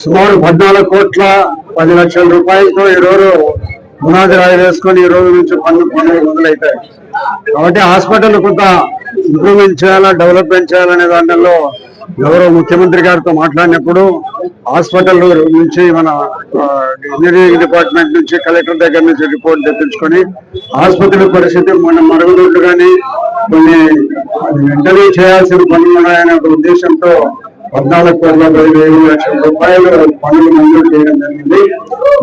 సుమారు పద్నాలుగు కోట్ల పది లక్షల రూపాయలతో ఈ రోజు పునాది రాయి వేసుకొని ఈ రోజు నుంచి పన్ను పనులు మొదలవుతాయి కాబట్టి హాస్పిటల్ కొంత ఇంప్రూవ్మెంట్ చేయాలా డెవలప్మెంట్ చేయాలనే దాంట్లో గౌరవ ముఖ్యమంత్రి గారితో మాట్లాడినప్పుడు హాస్పిటల్ నుంచి మన ఇంజనీరింగ్ డిపార్ట్మెంట్ నుంచి కలెక్టర్ దగ్గర నుంచి రిపోర్ట్ తెప్పించుకొని ఆసుపత్రి పరిస్థితి మన మరుగుదొడ్లు కానీ కొన్ని వెంటనే చేయాల్సిన పనులు ఉన్నాయనే ఒక ఉద్దేశంతో పద్నాలుగు కోట్ల ఏడు లక్షల రూపాయలు పనులు మంజూరు చేయడం జరిగింది.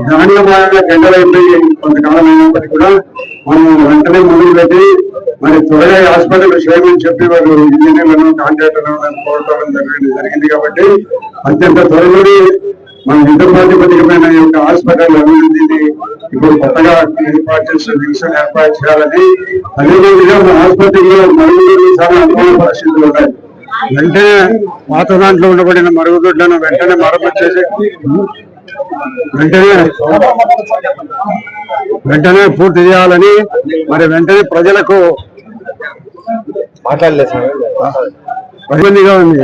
దానిలో భాగంగా కొంతకాలం అయినప్పటికీ కూడా మనం వెంటనే ముందుకు పెట్టి మరి త్వరగా హాస్పిటల్ చేయమని చెప్పి వారు ఇంజనీర్లను కాంట్రాక్టర్లను కోరటం జరిగింది జరిగింది కాబట్టి అత్యంత త్వరలోనే మన యుద్ధ ప్రాతిపదికమైన యొక్క హాస్పిటల్ అభివృద్ధిని ఇప్పుడు కొత్తగా ఏర్పాటు చేసిన డివిజన్ ఏర్పాటు చేయాలని అదేవిధంగా మన ఆసుపత్రిలో మరుగుదొడ్లు చాలా అనుకూల పరిస్థితులు ఉన్నాయి. వెంటనే పాత దాంట్లో ఉండబడిన మరుగుదొడ్లను వెంటనే మరమ్మతు చేసి వెంటనే వెంటనే పూర్తి చేయాలని మరి వెంటనే ప్రజలకు ఇబ్బందిగా ఉంది.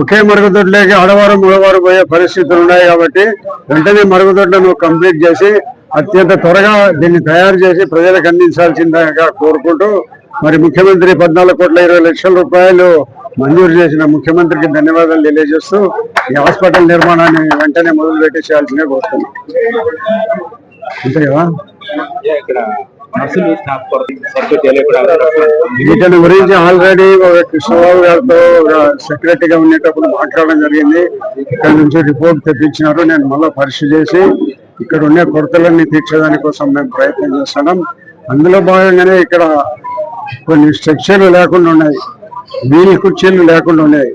ఒకే మరుగుదొడ్లేకి ఆడవారు మగవారు పోయే పరిస్థితులు ఉన్నాయి కాబట్టి వెంటనే మరుగుదొడ్లను కంప్లీట్ చేసి అత్యంత త్వరగా దీన్ని తయారు చేసి ప్రజలకు అందించాల్సిందిగా కోరుకుంటూ మరి ముఖ్యమంత్రి పద్నాలుగు కోట్ల ఇరవై లక్షల రూపాయలు మంజూరు చేసిన ముఖ్యమంత్రికి ధన్యవాదాలు తెలియజేస్తూ ఈ హాస్పిటల్ నిర్మాణాన్ని వెంటనే మొదలు పెట్టేసేయాల్సిందే కోరుతున్నాం. అంతే వీటిని గురించి ఆల్రెడీ ఒక కృష్ణబాబు గారితో సెక్రటరీగా ఉండేటప్పుడు మాట్లాడడం జరిగింది. ఇక్కడ నుంచి రిపోర్ట్ తెప్పించినారు. నేను మళ్ళీ పరీక్ష చేసి ఇక్కడ ఉండే కొరతలన్నీ తీర్చేదాని కోసం మేము ప్రయత్నం చేస్తున్నాం. అందులో భాగంగానే ఇక్కడ కొన్ని స్ట్రక్చర్లు లేకుండా ఉన్నాయి. వీరి కుర్చీలు లేకుండా ఉన్నాయి.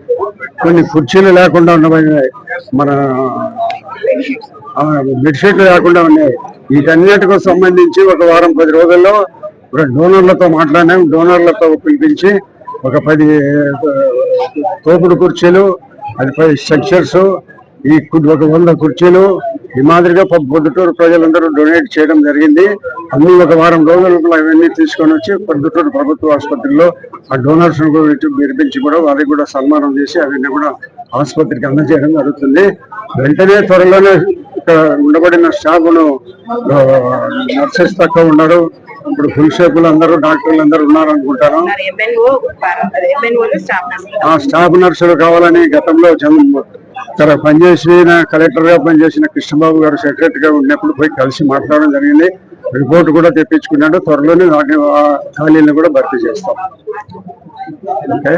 కొన్ని కుర్చీలు లేకుండా ఉన్నాయి. మన బెడ్షీట్లు లేకుండా ఉన్నాయి. వీటన్నిటికి సంబంధించి ఒక వారం పది రోజుల్లో ఒక డోనర్లతో మాట్లాడినాం. డోనర్లతో పిలిపించి ఒక పది తోపుడు కుర్చీలు అది పది స్ట్రక్చర్స్ ఈ ఒక వంద కుర్చీలు ఈ మాదిరిగా పొద్దుటూరు ప్రజలందరూ డొనేట్ చేయడం జరిగింది. అన్ని ఒక వారం రోజుల అవన్నీ తీసుకొని వచ్చి పొద్దుటూరు ప్రభుత్వ ఆసుపత్రిలో ఆ డోనర్స్ పిలిపించి కూడా వారికి కూడా సన్మానం చేసి అవన్నీ కూడా ఆసుపత్రికి అందజేయడం జరుగుతుంది. వెంటనే త్వరలోనే ఇక్కడ ఉండబడిన స్టాఫ్ను నర్సెస్ తక్కువ ఉన్నారు. ఇప్పుడు ఫుల్ షేపులు అందరూ డాక్టర్లు అందరూ ఉన్నారు అనుకుంటాను ఎంఎన్ఓ ఎంఎన్ఓలు స్టాఫ్ నర్సులు ఆ స్టాఫ్ నర్సులు కావాలని గతంలో చంద్ర ఇక్కడ పనిచేసిన కలెక్టర్గా పనిచేసిన కృష్ణబాబు గారు సెక్రటరీగా ఉన్నప్పుడు పోయి కలిసి మాట్లాడడం జరిగింది. రిపోర్ట్ కూడా తెప్పించుకున్నాడు. త్వరలోనే వాటి ఖాళీలను కూడా భర్తీ చేస్తాం. ఓకే?